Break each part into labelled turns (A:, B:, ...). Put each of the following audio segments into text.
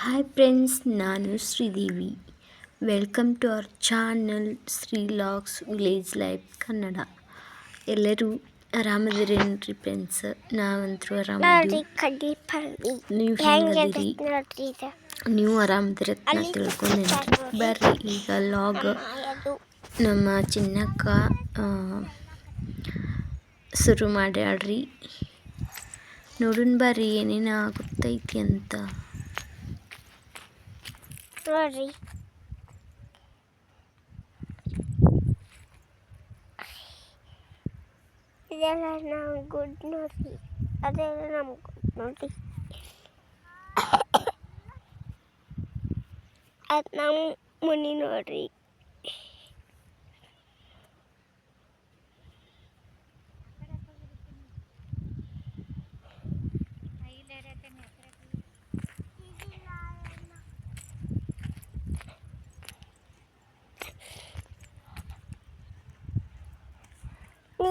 A: Hi friends ನಾನು Sridevi welcome to our channel Sri logs village life Kannada ಎಲ್ಲರೂ ಆರಾಮದಿರೇನ್ರಿ friends
B: ನಾವಂತೂ ಪಲ್ಲಿ
A: ನೀವು ಹೆಂಗದಿರಿ ನೀವು ಆರಾಮದಿರತ್ ನಾ ತಿಳ್ಕೊಂಡೇನ್ರಿ ಬರ್ರಿ ಈಗ ಲಾಗ್ ನಮ್ಮ ಚಿನ್ನಕ್ಕ ಶುರು ಮಾಡ್ಯಾಳ್ರಿ. ನೋಡೋಣ ಬರ್ರಿ ಏನೇನು ಆಗುತ್ತೈತಿ ಅಂತ.
B: ನೋಡ್ರಿ ಇದೆಲ್ಲ ನಾವು ಗುಡ್ ನೋಡ್ರಿ ಅದೆಲ್ಲ ನಮ್ ಗುಡ್ ನೋಡ್ರಿ ಅದು ನಮ್ಮ ಮುನಿ ನೋಡ್ರಿ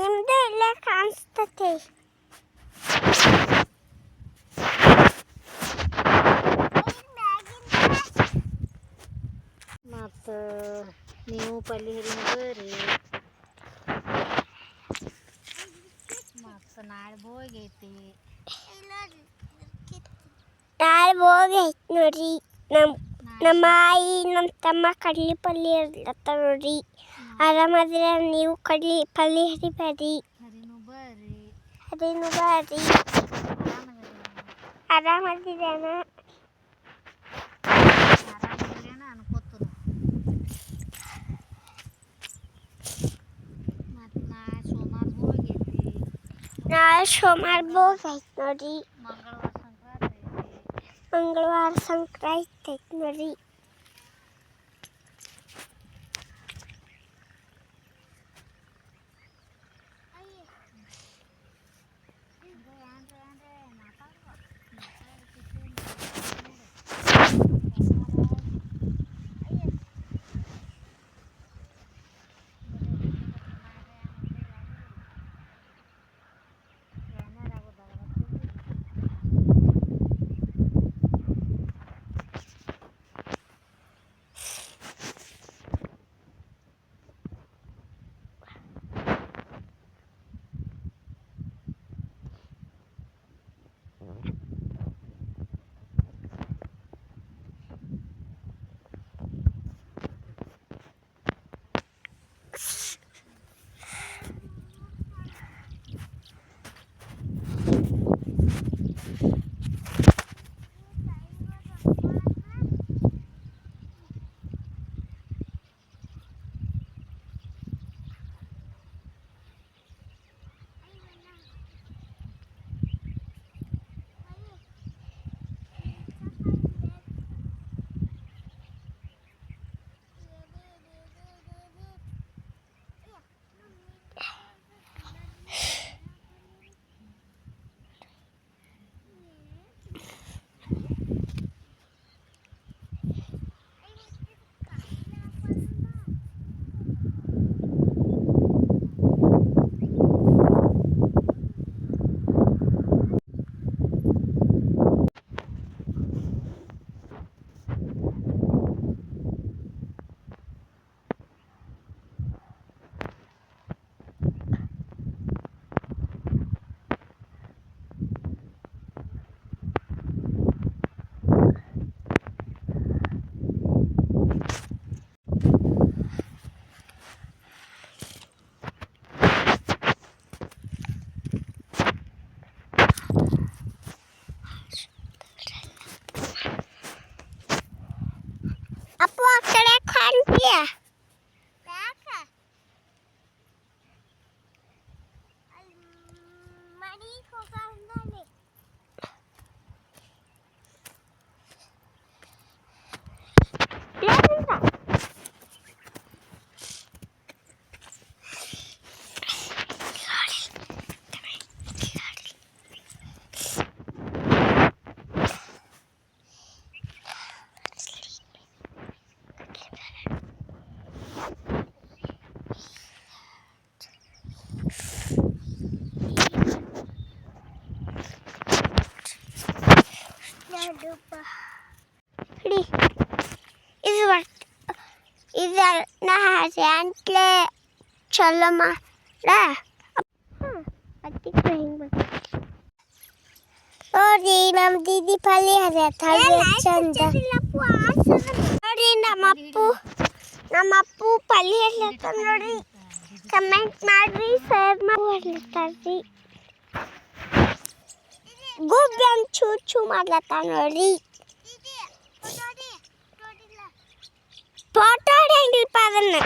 B: ನಿಮ್ದು ಎಲ್ಲ ಕಾಣಿಸ್ತತೆ.
A: ಮತ್ತು ನೀವು ಪಲ್ಲಿ ಹಿರಿ ಮತ್ತು ನಾಳೆ ಹೋಗೈತಿ
B: ನಾಳೆ ಹೋಗೈತಿ ನೋಡ್ರಿ. ನಮ್ಮ ನಮ್ಮ ಆಯಿ ನಮ್ಮ ತಮ್ಮ ಕಡ್ಲಿ ಪಲ್ಯ ಇರ್ಲತ್ತ ನೋಡ್ರಿ. ಆರಾಮದ್ರ ನೀವು ಕಡ್ಲಿ ಪಲ್ಯ ಹರಿಬೇಡಿ
A: ಹರಿನು ಬರ್ರಿ
B: ಅದೇನು ಬರ್ರಿ ಆರಾಮದಿದ್ದೇನ
A: ಆರಾಮಿಲ್ಲೇನ ಅನ್ಕೋತದ ಮತ್ತು ನಾಳೆ ಸೋಮವಾರ ಹೋಗೈತಿ
B: ನಾಳೆ ಸೋಮವಾರ ಹೋಗೈತೆ ನೋಡ್ರಿ
A: ಮಂಗಳವಾರ ಸಂಕ್ರಾಂತಿ ಐತಿ
B: ಮಂಗಳವಾರ ಸಂಕ್ರಾಂತಿ ಐತೆ ನೋಡ್ರಿ Aqua 看下 ఇది ఇది నా హ్యాండ్లే చల్లమ్మ ನೋಡಿ ನಮ್ಮ ದೀದಿ ಪಲ್ಲಿ ಚಂದ ನೋಡಿ ನಮ್ಮ ಅಪ್ಪು ನಮ್ಮ ಅಪ್ಪು ಪಲ್ಲಿ ಹೇಳ್ತಾರೆ ನೋಡಿ ಕಮೆಂಟ್ ಮಾಡ್ರಿ ಶೇರ್ ಮಾಡಿ ಗುಬ್ಬಿ ಅಂತ ಚೂ ಚೂ ಮಾಡ್ಲತ್ತ ನೋಡ್ರಿ ಫೋಟೋ ಹೆಂಗಿಲ್ಪ ಅದನ್ನ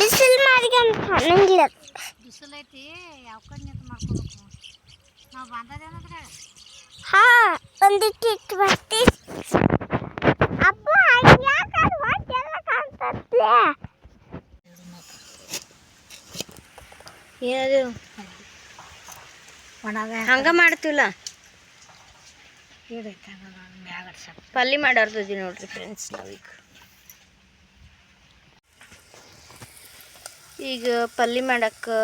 B: ಬಿಸಿಲು ಮಾಡ್ಕೊಂಡ್ ಕಾಣಂಗಿಲ್ಲ
C: ಬಿಸಿಲೈತಿ ಯಾವ ಕಡೆ ನಿಂತು ಮಾಡ್ಕೋಬೇಕು ನಾವು ಬಂದದೇನಂದ್ರೆ
B: ಹಾ ಒಂದಿಟ್ಟು ಇಟ್ಟು ಬರ್ತಿ
A: ಏನದು
C: ಒಣಗ
A: ಹಂಗ ಮಾಡ್ತೀವಲ್ಲ?
C: ಪಲ್ಲಿ ಮ್ಯಾಗ
A: ಮಾಡಾರ್ದದಿ ನೋಡ್ರಿ ಫ್ರೆಂಡ್ಸ್ ನಾವೀಗ. ಈಗ ಪಲ್ಲಿ ಮಾಡಕ್ಕೆ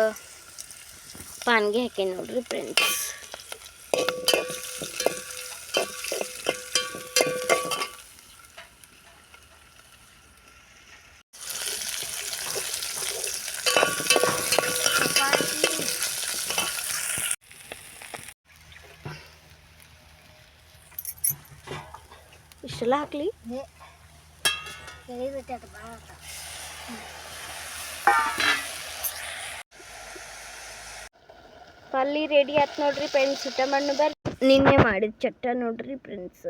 A: ಪಾನ್ಗೆ ಹಾಕಿ ನೋಡ್ರಿ ಫ್ರೆಂಡ್ಸ್ ಇಷ್ಟೆಲ್ಲ ಹಾಕ್ಲಿ ಪಲ್ಲಿ ರೆಡಿ ಆಯ್ತು ನೋಡ್ರಿ ಫ್ರೆಂಡ್ಸ್ ಊಟ ಮಣ್ಣು ಬರ್ರಿ ನಿನ್ನೆ ಮಾಡಿದ ಚಟ್ಟ ನೋಡ್ರಿ ಫ್ರೆಂಡ್ಸ್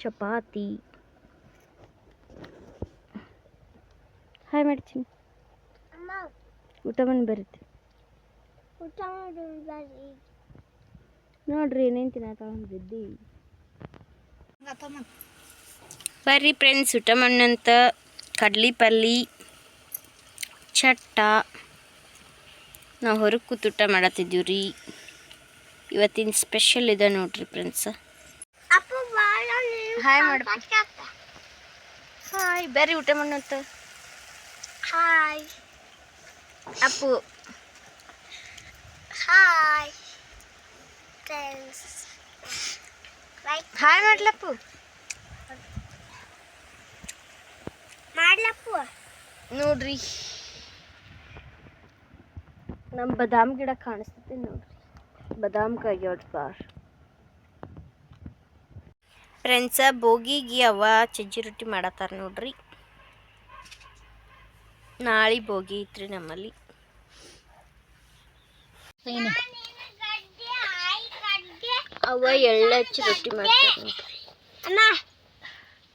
A: ಚಪಾತಿ. ಹಾಯ್ ಮಾಡ್ತೀನಿ
B: ಅಮ್ಮ.
A: ಊಟ ಮಣ್ಣು ಬರುತ್ತೆ.
B: ಊಟ ಮಾಡಿ
A: ನೋಡ್ರಿ ಏನೇನು ತಿನ್ನತ್ತಂದಿದ್ದಿ ಬರ್ರಿ ಫ್ರೆಂಡ್ಸ್ ಊಟ ಮಣ್ಣಂತ ಕಡ್ಲಿ ಪಲ್ಲಿ ಚಟ್ಟ. ನಾವು ಹೊರಗೆ ಕೂತು ಊಟ ಮಾಡತ್ತಿದ್ದೀವಿ ರೀ. ಇವತ್ತಿನ ಸ್ಪೆಷಲ್ ಇದೆ ನೋಡ್ರಿ ಫ್ರೆಂಡ್ಸ್ ಹಾಯ್ ಮಾಡು. ಹಾಯ್ ಬರ್ರಿ ಊಟ
B: ಮಣ್ಣಂತ
A: hi
B: Appu. Hi friends
A: hi ಮಾಡ್ಲಪ್ಪು.
B: ಮಾಡ್ಲಪ್ಪು.
A: ನೋಡ್ರಿ. ನಮ್ಮ ಬದಾಮ್ ಗಿಡ ಕಾಣಿಸ್ತೈತಿ ನೋಡ್ರಿ. ಬದಾಮ್ ಕಾಯ್ಯಾಡ್ ಬಾರ್. ಫ್ರೆಂಡ್ಸ ಬೋಗಿಗೆ ಅವ ಚಜ್ಜಿ ರೊಟ್ಟಿ ಮಾಡತ್ತಾರ ನೋಡ್ರಿ. ನಾಳೆ ಬೋಗಿ ಐತ್ರಿ ನಮ್ಮಲ್ಲಿ. ಅವ ಎಳ್ಳು ಹಚ್ಚಿ ರೊಟ್ಟಿ ಮಾಡ್ತಾರೆ
B: ಅಮ್ಮ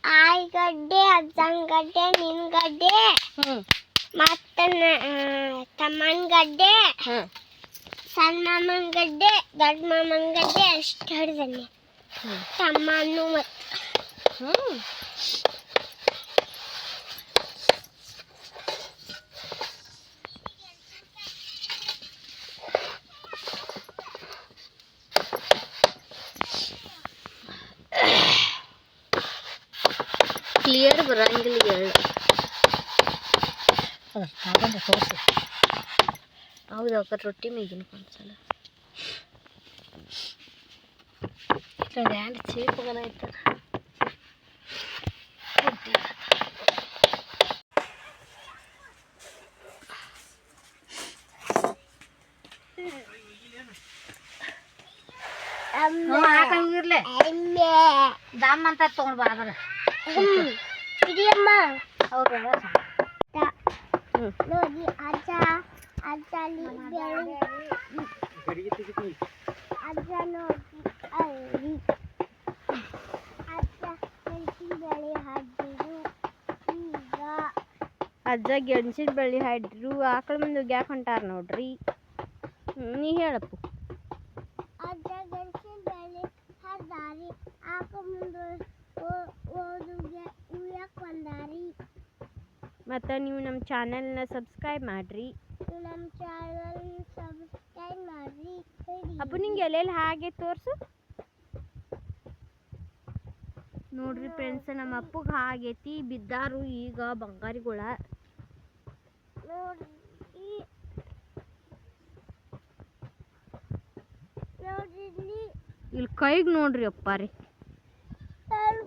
B: ಆಯ್ಗಡ್ಡೆ ಅಜ್ಜಂಗಡ್ಡೆ ನಿನ್ಗಡ್ಡೆ ಮತ್ತು ತಮ್ಮನ ಗಡ್ಡೆ ಸಣ್ಣ ಮಾಮನ ಗಡ್ಡೆ ದೊಡ್ಡ ಮಾಮನ ಗಡ್ಡೆ ಅಷ್ಟು ಹಿಡ್ದನೆ
A: ಹ್ಞೂ
B: ತಮ್ಮನು ಮತ್ತು
A: ಹ್ಞೂ ಕ್ಲಿಯರ್ ಬರಂಗಿಲ್ಲ ಹೇಳ
C: ಅದು ಹಾಕೊಂಡು ತೋರಿಸಿ
A: ಹೌದು ಅಕ್ಕ ರೊಟ್ಟಿ ಮೇಗಿನ ಕಾಣಿಸಲ್ಲ
C: ಇಲ್ಲೊಂದು ಎರಡು ಚೀಪ್ ಐತೆ ಹ್ಞೂ ಹಾಕಂಗಿರ್ಲಿ
B: ಎಮ್ಮೆ
C: ದಮ್ ಅಂತ ತೊಗೊಂಡು ಬಾದ್ರ
B: ಇಡಿಯಮ್ಮ
C: ಹೌದು
A: ಹ್ಞೂ
B: ನೋಡಿ ಅಜ್ಜ ಅಜ್ಜ ಅಲ್ಲಿ ಬೆಳೆ ಅಜ್ಜ ನೋಡಿ ಅಲ್ಲಿ ಅಜ್ಜ ಮೆಣಸಿನ ಬೆಳೆ ಹಾಕಿದ್ರು ಈಗ
A: ಅಜ್ಜ ಗೆಣಸಿನ ಬಳ್ಳಿ ಹಾಡ್ರು ಆಕಳ ಮುಂದೆ ಯಾಕೆ ಹೊಂಟಾರ ನೋಡ್ರಿ ಹ್ಞೂ ನೀ ಹೇಳಪ್ಪು ನೀವು ನಮ್ಮ ಚಾನೆಲ್ನ ಸಬ್ಸ್ಕ್ರೈಬ್ ಮಾಡಿರಿ.
B: ನಮ್ಮ ಚಾನಲ್ ಸಬ್ಸ್ಕ್ರೈಬ್ ಮಾಡಿರಿ
A: ಅಪ್ಪ ನಿಂಗೆ ಎಲ್ಲೆಲ್ಲಿ ಹಾಗೆ ತೋರಿಸು. ನೋಡ್ರಿ ಫ್ರೆಂಡ್ಸ್ ನಮ್ಮ ಅಪ್ಪಗೆ ಹಾಗೈತಿ ಬಿದ್ದಾರು ಈಗ ಬಂಗಾರಿಗಳ. ಇಲ್ಲಿ ಕೈಗೆ ನೋಡ್ರಿ ಅಪ್ಪ ರೀ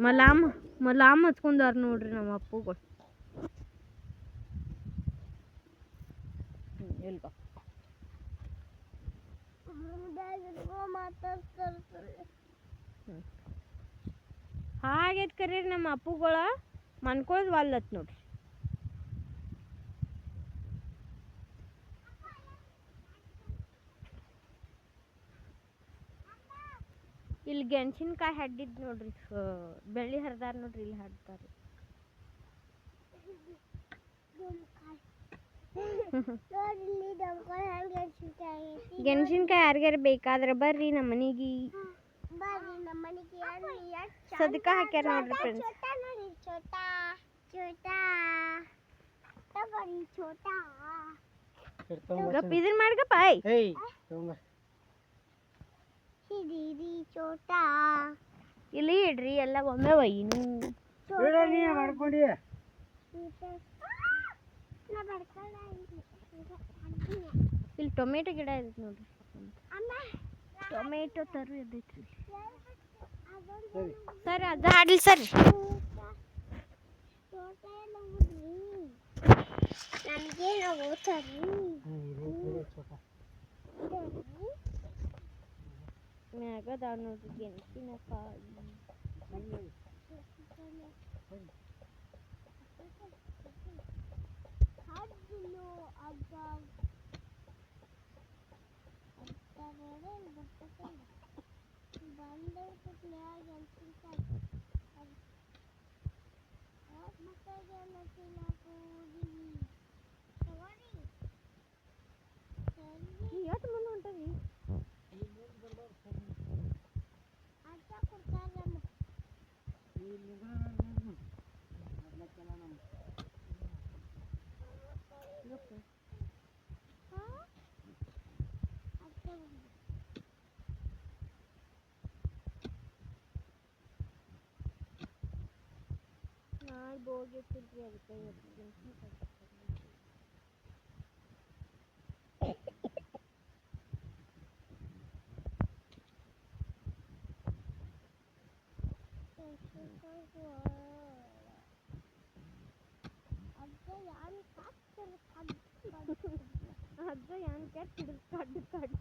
A: ಮಲಾಮ್ ಮಲಾಮ್ ಹಚ್ಕೊಂಡಾರ ನೋಡ್ರಿ ನಮ್ಮ ಅಪ್ಪಗಳು. ಬಾ ಹಾಗೈತ್ ಕರೀರಿ ನಮ್ಮ ಅಪ್ಪುಗಳ ಮನ್ಕೊಳ್ಳೋದು ವಾಲ್ಲತ್ ನೋಡ್ರಿ. ಇಲ್ಲಿ ಗೆಣಸಿನ್ಕಾಯಿ ಹಡ್ಡಿದ್ ನೋಡ್ರಿ ಬೆಳ್ಳಿ ಹರಿದಾರ ನೋಡ್ರಿ ಇಲ್ಲಿ ಹಡ್ತಾರ ಗೆಣಸಿನ್ಕಾಯಿ ಯಾರಿಗಾರ ಬೇಕಾದ್ರೆ ಬರ್ರಿ ನಮ್ಮ ಮನೆಗೆ. ಸದಕ ಹಾಕ್ಯಾರ ನೋಡ್ರಿ ಫ್ರೆಂಡ್ಸ್ ಗಪ್ಪ ಇದನ್ನ ಮಾಡ್ಗಪ್ಪ ಇಲ್ಲಿ ಇಡ್ರಿ ಎಲ್ಲ ಒಮ್ಮೆ ಒಯ್ಯಿನು.
D: ಮಾಡ್ಕೊಂಡಿ
A: ಇಲ್ಲಿ ಟೊಮೆಟೊ ಗಿಡ ಇರ್ತೈತಿ ನೋಡ್ರಿ. ಟೊಮೆಟೊ ತರು
B: ಅದೊಂದು
A: ಸರಿ. ಅದ ಹಾಡ್ಲಿ ಸರಿ. ಮ್ಯಾಗದ ನೋಡ್ರಿ ಗೆಣಸಿನಕಾಯಿ
B: ಹಣ್ಣು No.
A: ನಾಳೆ ಬೋಗಿ ಇಟ್ಟಿದ್ರಿ ಅದಕ್ಕೆ ಇವತ್ತು ಗೆಣಸಿನ್ಕಾಯಿ
B: ಅಜ್ಜ ಯಾರು ಕಾಕ್ತಾರೆ
A: ಅಜ್ಜ ಏನ್ ಕೆಟ್ಟ ಹಿಡಿದು ಕಡ್ಡು ಕಡ್ಡು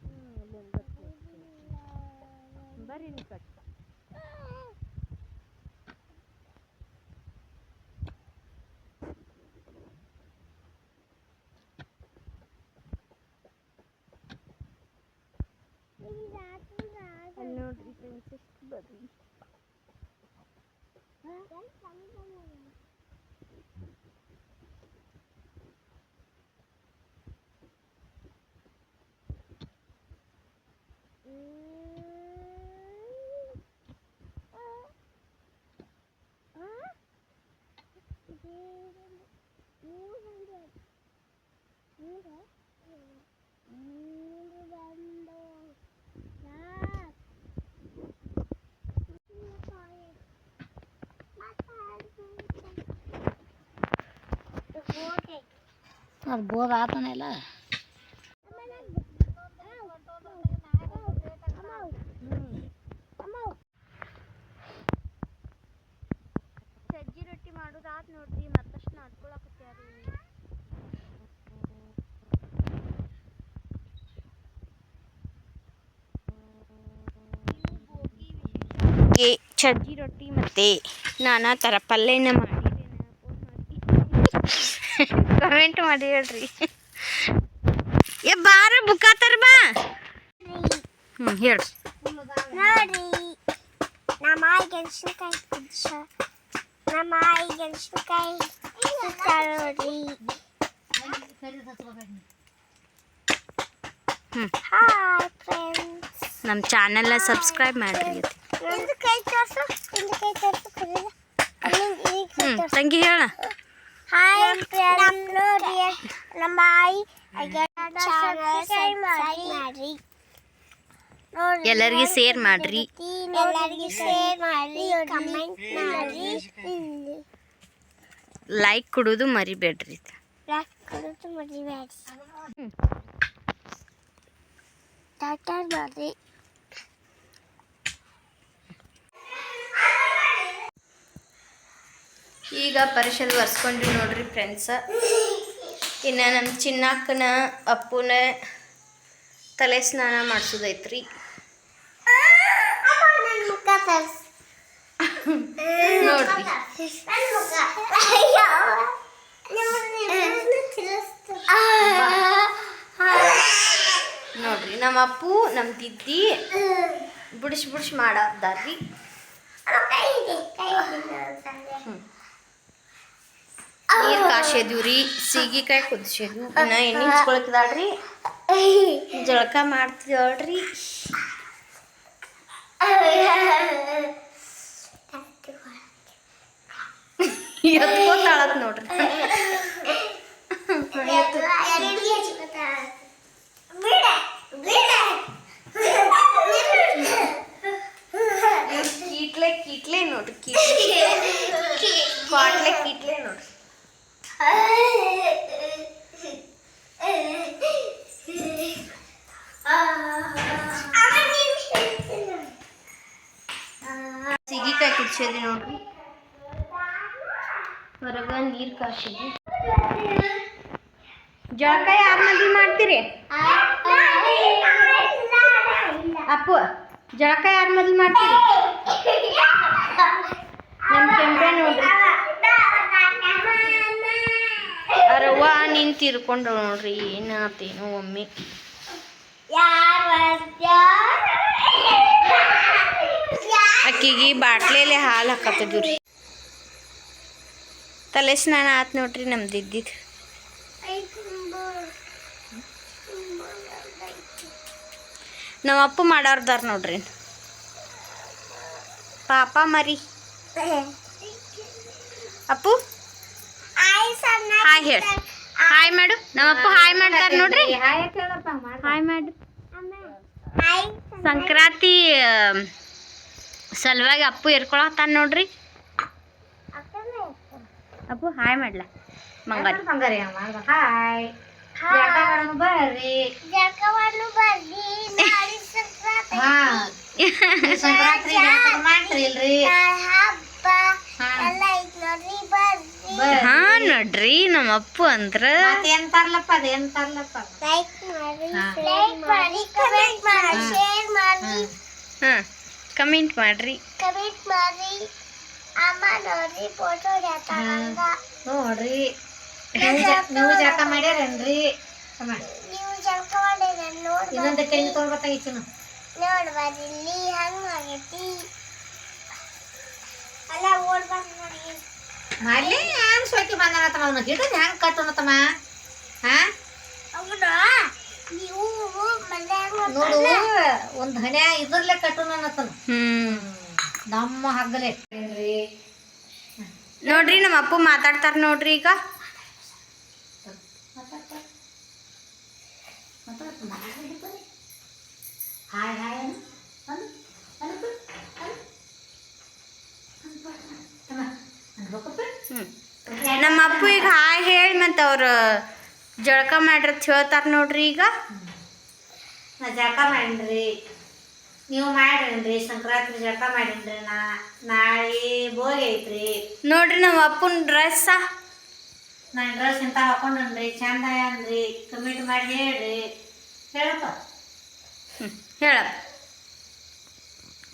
A: ಹ್ಮ್ ಅಲ್ಲೊಂದ್ ಬರ್ತೈತಿ. ಬರ್ರಿ ನೀವು ಕಟ್ ಅಲ್ಲಿ ನೋಡ್ರಿ ಫ್ರೆಂಡ್ಸ್ ಎಷ್ಟು ಬರ್ರಿ
C: ಅದು ಬೋರ್ ಆತನೆಲ್ಲ
A: ಸಜ್ಜಿ ರೊಟ್ಟಿ ಮಾಡೋದಾತ್ ನೋಡ್ರಿ ಮತ್ತಷ್ಟು ನಾದ್ಕೊಳಕತ್ಯಾರಿ ಸಜ್ಜಿ ರೊಟ್ಟಿ ಮತ್ತೆ ನಾನಾ ಥರ ಪಲ್ಯನ ಮಾಡಿದ್ದೇನೆ. ಕಮೆಂಟ್ ಮಾಡಿ ಹೇಳ್ರಿ. ಏ ಬಾರ ಬುಕ್ಕಾತಾರ ಬಾ. ಹ್ಞೂ ಹೇಳ್ರಿ
B: ನೋಡಿ ನಮ್ಮ ಆಯಿ ಗೆಣಸಿನ್ಕಾಯಿ ಕುದಿಸ ನಮ್ಮ ಆಯಿ ಗೆಣಸಿನ್ಕಾಯಿ. ಹಾಯ್ ಫ್ರೆಂಡ್ಸ್
A: ನಮ್ಮ ಚಾನೆಲ್ನ ಸಬ್ಸ್ಕ್ರೈಬ್ ಮಾಡ್ರಿ.
B: ನಿಂದು ಕೈ ತೋರ್ಸು ನಿಂದು ಕೈ ತೋರ್ಸು ಕರೀಲ ನಿಂದು ಈ ಕೈ
A: ಹ್ಞೂ ತಂಗಿ ಹೇಳ.
B: ಹಾಯ್ ಫ್ರೆಂಡ್ಸ್ ನೋಡಿ ನಮ್ಮ ಆಯಿ. ಮಾಡ್ರಿ
A: ಎಲ್ಲರಿಗೂ ಶೇರ್ ಮಾಡ್ರಿ.
B: ಎಲ್ಲರಿಗೂ ಶೇರ್ ಮಾಡ್ರಿ ಕಮೆಂಟ್ ಮಾಡ್ರಿ
A: ಲೈಕ್ ಕೊಡೋದು ಮರಿಬೇಡ್ರಿ.
B: ಲೈಕ್ ಕೊಡೋದು ಮರಿಬೇಡಿ ಟಾಟಾ ನೋಡ್ರಿ
A: ಈಗ ಪರಿಷದ ಒರೆಸ್ಕೊಂಡ್ವಿ ನೋಡ್ರಿ ಫ್ರೆಂಡ್ಸ ಇನ್ನು ನಮ್ಮ ಚಿನ್ನಕ್ಕನ ಅಪ್ಪನ ತಲೆ ಸ್ನಾನ ಮಾಡಿಸೋದೈತ್ರಿ. ನೋಡ್ರಿ. ನಮ್ಮ ಅಪ್ಪು ನಮ್ಮ ದಿದ್ದಿ ಬುಡಿಸ್ ಬುಡಿಸ್ ಮಾಡಾರ್ದಾರ್ರಿ. ನೀರು ಕಾಸ್ಯದ್ವು ರೀ. ಸೀಗಿಕಾಯಿ ಕುದಿಸಿದ್ವು. ಇನ್ನು ಎಣ್ಣೆ ಹಚ್ಕೊಳಕ್ದಾಳ್ರಿ ಜಳಕ ಮಾಡ್ತಿದ್ದಾಳ್ರಿ ಎತ್ಕೋತಾಳತ್ ನೋಡ್ರಿ. ಕೀಟ್ಲೆ ಕೀಟ್ಲೆ ನೋಡ್ರಿ ಕೀಟ್ಲೆ. ಕ್ವಾಟ್ಲೆ ಕೀಟ್ಲೆ ನೋಡ್ರಿ. ಸೀಗಿಕಾಯಿ ಕುದಿಸಿದ್ವಿ ನೋಡ್ರಿ. ಹೊರಗ ನೀರು ಕಾಸಿದ್ವಿ. ಜಳಕಾಯಿ ಯಾರ ಮದ್ವೆ ಮಾಡ್ತೀರಿ? ಅಪ್ಪು, ಜಳಕಾಯಿ ಯಾರ ಮದ್ವೆ ಮಾಡ್ತೀರಿ? ನಮ್ಮ ಕೆಂಪೆ ನೋಡ್ರಿ. ಅರವ್ವ ನೀನ್ ನೋಡ್ರಿ, ಏನಾತೇನೋ ಒಮ್ಮೆ. ಅಕ್ಕಿಗೆ ಬಾಟ್ಲೆಲೆ ಹಾಲು ಹಾಕತ್ತಿದ್ವು ರೀ ತಲೆ ಸ್ನಾನ ಆತ್ ನೋಡ್ರಿ ನಮ್ದು ಇದ್ದಿದ್ದು ನಮ್ಮ ಅಪ್ಪ ಮಾಡೋರ್ದಾರ ನೋಡ್ರಿ. ಪಾಪ ಮರಿ. ಅಪ್ಪು? ಹಾಯ್ ಹೇಳಿ ಹಾಯ್ ಮಾಡು ನಮ್ಮಪ್ಪ ಹಾಯ್ ಮಾಡ್ತಾರೆ ನೋಡ್ರಿ. ಹಾಯ್ ಮಾಡು. ಸಂಕ್ರಾಂತಿ ಸಲುವಾಗಿ ಅಪ್ಪು ಎರ್ಕೊಳತ್ತಾನ ನೋಡ್ರಿ. ಅಪ್ಪು ಹಾಯ್ ಮಾಡ್ಲ. ಮಂಗಾರಿ.
C: ಹಾಯ್ ಬರ್ರಿ.
B: ಬರ್ರಿ.
C: ಹಾ.
B: ನೋಡ್ರಿ
A: ನಮ್ಮ ಅಪ್ಪು ಅಂದ್ರ
C: ಮತ್ತೇನ್ ತರ್ಲಪ್ಪ ಅದೇನ್ ತರ್ಲಪ್ಪ?
B: ಲೈಕ್ ಮಾಡಿ ಲೈಕ್ ಮಾಡಿ ಕಮೆಂಟ್ ಮಾಡಿ ಶೇರ್ ಮಾಡಿ.
A: ಹಾ. ಕಮೆಂಟ್ ಮಾಡ್ರಿ.
B: ಕಮೆಂಟ್ ಮಾಡಿ. ಅಮ್ಮ ನೋಡ್ರಿ. ಫೋಟೋ
C: ನೋಡ್ರಿ ನೀವು ಜ- ನೀವು ಜಳಕ ಮಾಡ್ಯಾರೇನ್ರಿ?
B: ನೀವು ಜಳಕ ಮಾಡಿದ್ರೆ ನೋಡಿ
C: ಇನ್ನೊಂದು ಕೈ ತೊಗೊಳ್ಬೇಕಾಗಿತ್ತು
B: ನೋಡ್ ಬರ್ರಿ ಇಲ್ಲಿ ಹಂಗ್ ಆಗೈತಿ? ಅಲ್ಲ ಓಡ್ಬಾರ್ದು ನೋಡಿ.
C: ಮಾಡ್ಲಿ ಹ್ಯಾಂಗ್ ಸೋಕಿ ಬಂದಾನತ್ತಮ್ಮ ಅವ್ನ? ಹಿಡಿದು ಹೆಂಗೆ ಕಟ್ಟೋಣತ್ತಮ್ಮ ಹಾ
B: ಅವನ ನೀವು
C: ನೋಡು ಒಂದ್ ಹಣೆ ಇದ್ರಲ್ಲೇ ಕಟ್ಟೋಣತ್ತನ
A: ಹ್ಮ್.
C: ನಮ್ಮ ಹಗ್ಗಲೆ.
A: ನೋಡ್ರಿ ನಮ್ಮ ಅಪ್ಪ ಮಾತಾಡ್ತಾರ ನೋಡ್ರಿ ಈಗ.
C: ಹಾಯ್ ಹಾಯ್ ಅನು ಅನ್ನು
A: ನಮ್ಮ ಅಪ್ಪ ಈಗ ಹಾಯ್ ಹೇಳಿ ಮತ್ತೆ ಅವ್ರು ಜಳಕ ಮಾಡಿರತ್ ಹೇಳ್ತಾರ ನೋಡ್ರಿ ಈಗ.
C: ನಾ ಜಳಕ ಮಾಡಿನ್ರಿ. ನೀವು ಮಾಡ್ರೇನ್ರಿ ಸಂಕ್ರಾಂತಿ ಜಳಕ ಮಾಡಿನ್ರಿ ನಾ. ನಾಳೆ ಬೋಗಿ ಐತ್ರಿ.
A: ನೋಡ್ರಿ ನಮ್ಮ ಅಪ್ಪನ ಡ್ರೆಸ್
C: ನಾನು ಡ್ರೆಸ್ ಇಂತ ಹಾಕೊಂಡ್ರಿ ಚಂದ ಅನ್ರಿ ಕಮೆಂಟ್ ಮಾಡಿ ಹೇಳ್ರಿ. ಹೇಳಪ್ಪ.
A: ಹೇಳ.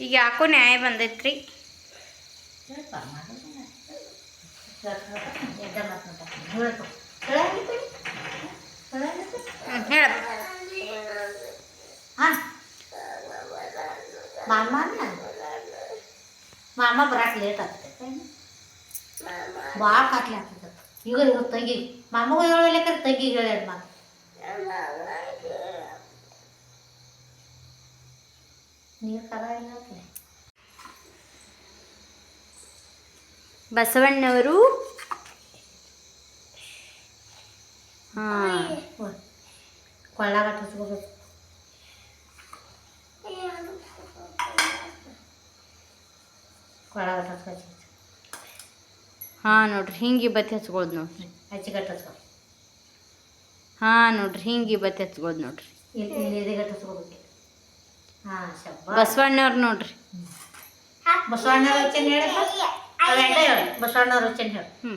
A: ಈಗ ಯಾಕೋ ನ್ಯಾಯ ಬಂದೈತ್ರಿ.
C: ಹೇಳಪ್ಪ ಎದ್ದ ಮಾತು ಹೇಳಪ್ಪ ಹೇಳಪ್ಪ
A: ಹ್ಮ್ ಹೇಳ
C: ಹಾಂ ಮಾಮ ಮಾಮ ಬರಾಕ್ ಲೇಟ್ ಆಗ್ತೈತೆ ಭಾಳ ಕಾಟ್ಲಿ ಆಗ್ತೈತೆ ಈಗ ಇವತ್ತು ತಂಗಿ ಮಾಮಗೂ ಹೇಳಲಿಕ್ಕೆ ತಂಗಿ ಹೇಳ್ಯಾರ ಮಾತು ನೀರು ಕದ ಇಲ್ಲ
A: ಬಸವಣ್ಣವರು. ಹಾಂ.
C: ಓ, ಕೊಳ್ಳಾಗಟ್ಟ
A: ಹಾ ನೋಡ್ರಿ ಹಿಂಗೆ ಬತ್ತಿ ಹಚ್ಕೊಳ್ದು ನೋಡ್ರಿ.
C: ಹಾಂ ಹಚ್ಕೊ
A: ಹಾ ನೋಡ್ರಿ ಹಿಂಗೆ ಬತ್ತಿ ಹಚ್ಕೊಳ್ದು ನೋಡ್ರಿ.
C: ಎದೆಗಟ್ಟ ಹಚ್ಕೋಬೇಕು ಹಾಂ
A: ಬಸವಣ್ಣವ್ರು ನೋಡ್ರಿ.
C: ಬಸವಣ್ಣವ್ರು ಹೇಳಪ್ಪ? ಅವೆಂಟ ಹೇಳು ಬಸವಣ್ಣವ್ರ ವಚನ ಹೇಳು
A: ಹ್ಞೂ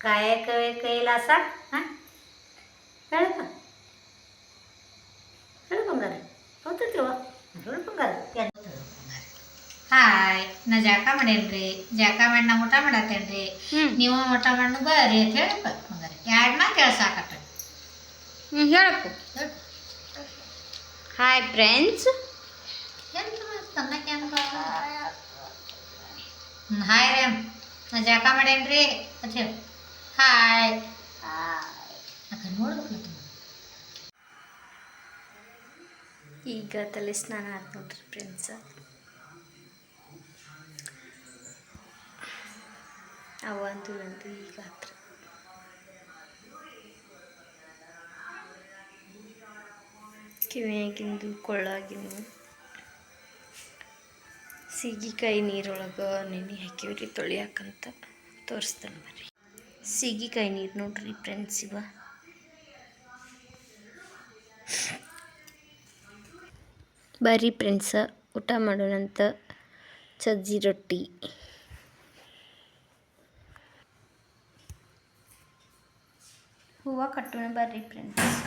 C: ಕಾಯಕವೇ ಕೈಲಾಸ ಹಾಂ ಹೇಳಪ್ಪ ಹೇಳು ಬಂಗಾರ ಗೊತ್ತಿರ್ತೀವ ಹೇಳು ಬಂಗಾರ ಹಾಯ್ ನಾ ಜಾಕ ಮಾಡೇನ್ರಿ ಜಾಕ ಮಾಡಿ ನಾ ಊಟ ಮಾಡತ್ತೇನ್ರಿ
A: ಹ್ಞೂ
C: ನೀವು ಊಟ ಮಾಡಿ ಬರ್ರಿ ಅಂತ ಹೇಳಪ್ಪ ಬಂಗಾರ ಎರಡು ಮಾತು ಕೇಳ್ಸಾಕಟ್ಟ
A: ಹ್ಞೂ ಹೇಳಪ್ಪ ಹಾಯ್ ಫ್ರೆಂಡ್ಸ್
C: ಹಾಯ್ ರೀ. ನಾ ಜಾಕ ಮಾಡೇನ್ರಿ ಅಂತ ಹೇಳಿ ಹಾಯ್.
A: ಈಗ ತಲೆ ಸ್ನಾನ ಆಯ್ತು ನೋಡ್ರಿ ಫ್ರೆಂಡ್ಸ್ ಅವಂದು ನಂದು ಈಗ ಹತ್ರ ಕಿವಿಯಾಗಿಂದು ಕೊಳ್ಳಾಗಿಂದು ಸೀಗಿಕಾಯಿ ನೀರೊಳಗೆ ನೆನೆ ಹಾಕಿವಿ ರೀ ತೊಳಿಯಾಕಂತ ತೋರಿಸ್ತಾನೆ ಬರ್ರಿ. ಸೀಗಿಕಾಯಿ ನೀರು ನೋಡ್ರಿ ಫ್ರೆಂಡ್ಸ್ ಇವ. ಬರ್ರಿ ಫ್ರೆಂಡ್ಸ ಊಟ ಮಾಡೋಣಂತ ಸಜ್ಜಿ ರೊಟ್ಟಿ. ಹೂವು ಕಟ್ಟೋಣ ಬರ್ರಿ ಫ್ರೆಂಡ್ಸ್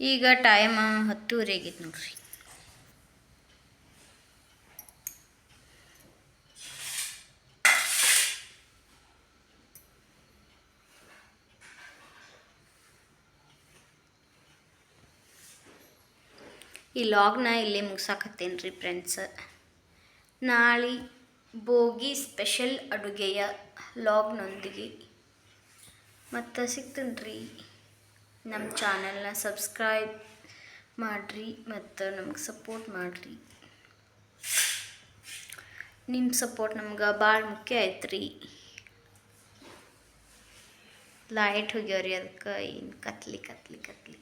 A: ಈಗ ಟೈಮ್ ಹತ್ತೂವರೆ ಆಗೈತೆ ನೋಡ್ರಿ. ಈ ಲಾಗ್ನ ಇಲ್ಲೇ ಮುಗಿಸಾಕತ್ತೇನೆ ರೀ ಫ್ರೆಂಡ್ಸ್ ನಾಳೆ ಬೋಗಿ ಸ್ಪೆಷಲ್ ಅಡುಗೆಯ ಲಾಗ್ನೊಂದಿಗೆ ಮತ್ತು ಸಿಗ್ತೀನಿ ರೀ ನಮ್ಮ ಚಾನಲ್ನ ಸಬ್ಸ್ಕ್ರೈಬ್ ಮಾಡಿರಿ ಮತ್ತು ನಮ್ಗೆ ಸಪೋರ್ಟ್ ಮಾಡಿರಿ. ನಿಮ್ಮ ಸಪೋರ್ಟ್ ನಮ್ಗೆ ಭಾಳ ಮುಖ್ಯ ಐತ್ರಿ. ಲೈಟ್ ಹೋಗ್ಯಾವ್ರಿ ಅದಕ್ಕೆ ಏನು ಕತ್ಲಿ ಕತ್ಲಿ ಕತ್ಲಿ.